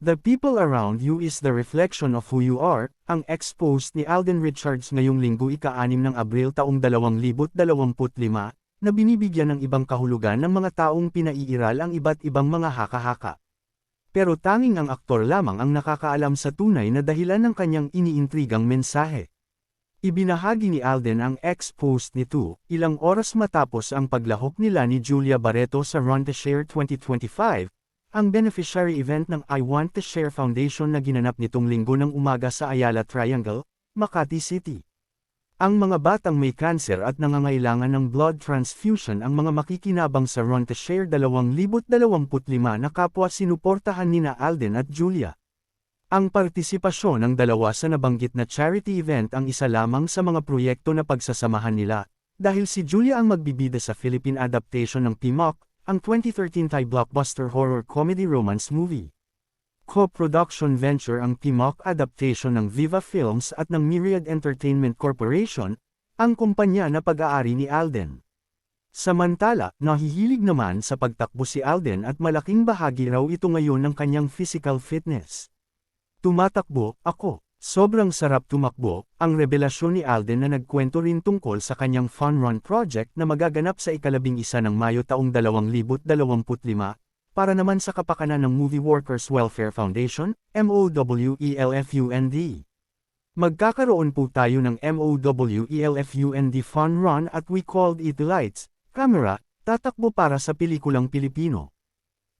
The people around you is the reflection of who you are, ang ex-post ni Alden Richards ngayong linggo ika-6 ng Abril taong 2025, na binibigyan ng ibang kahulugan ng mga taong pinaiiral ang iba't ibang mga haka-haka. Pero tanging ang aktor lamang ang nakakaalam sa tunay na dahilan ng kanyang iniintrigang mensahe. Ibinahagi ni Alden ang ex-post nito, ilang oras matapos ang paglahok nila ni Julia Barreto sa Run to Share 2025, ang beneficiary event ng I Want to Share Foundation na ginanap nitong linggo ng umaga sa Ayala Triangle, Makati City. Ang mga batang may kanser at nangangailangan ng blood transfusion ang mga makikinabang sa Run to Share 2025 na kapwa sinuportahan nina Alden at Julia. Ang partisipasyon ng dalawa sa nabanggit na charity event ang isa lamang sa mga proyekto na pagsasamahan nila, dahil si Julia ang magbibida sa Philippine adaptation ng PMOC, ang 2013 Thai blockbuster horror comedy romance movie. Co-production venture ang PMOC adaptation ng Viva Films at ng Myriad Entertainment Corporation, ang kumpanya na pag-aari ni Alden. Samantala, nahihilig naman sa pagtakbo si Alden at malaking bahagi raw ito ngayon ng kanyang physical fitness. Tumatakbo, ako. Sobrang sarap tumakbo, ang revelasyon ni Alden na nagkwento rin tungkol sa kanyang Fun Run project na magaganap sa ikalabing isa ng Mayo taong 2025, para naman sa kapakanan ng Movie Workers Welfare Foundation, MOWELFUND. Magkakaroon po tayo ng MOWELFUND Fun Run at we called it Lights, Camera, tatakbo para sa pelikulang Pilipino.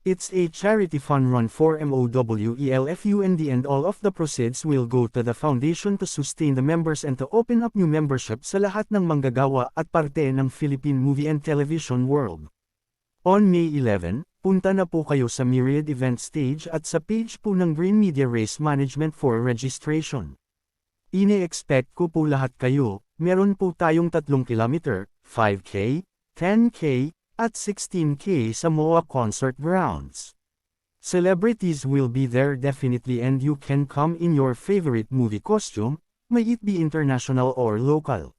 It's a charity fun run for MOWELFUND and all of the proceeds will go to the foundation to sustain the members and to open up new membership sa lahat ng manggagawa at parte ng Philippine movie and television world. On May 11, punta na po kayo sa Myriad event stage at sa page po ng Green Media Race Management for registration. Ine-expect ko po lahat kayo, meron po tayong 3 kilometer, 5K, 10K, at 16K sa MOA Concert Grounds. Celebrities will be there definitely and you can come in your favorite movie costume, may it be international or local.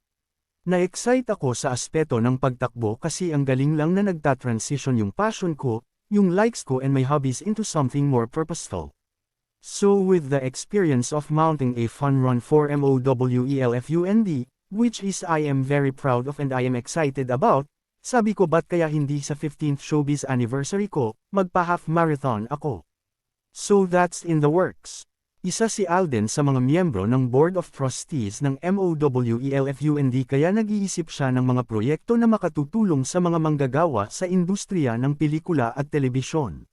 Na-excite ako sa aspeto ng pagtakbo kasi ang galing lang na nagta-transition yung passion ko, yung likes ko and my hobbies into something more purposeful. So with the experience of mounting a fun run for MOWELFUND, which is I am very proud of and I am excited about, sabi ko ba't kaya hindi sa 15th showbiz anniversary ko, magpa-half marathon ako. So that's in the works. Isa si Alden sa mga miyembro ng Board of Trustees ng MOWELFUND kaya nag-iisip siya ng mga proyekto na makatutulong sa mga manggagawa sa industriya ng pelikula at telebisyon.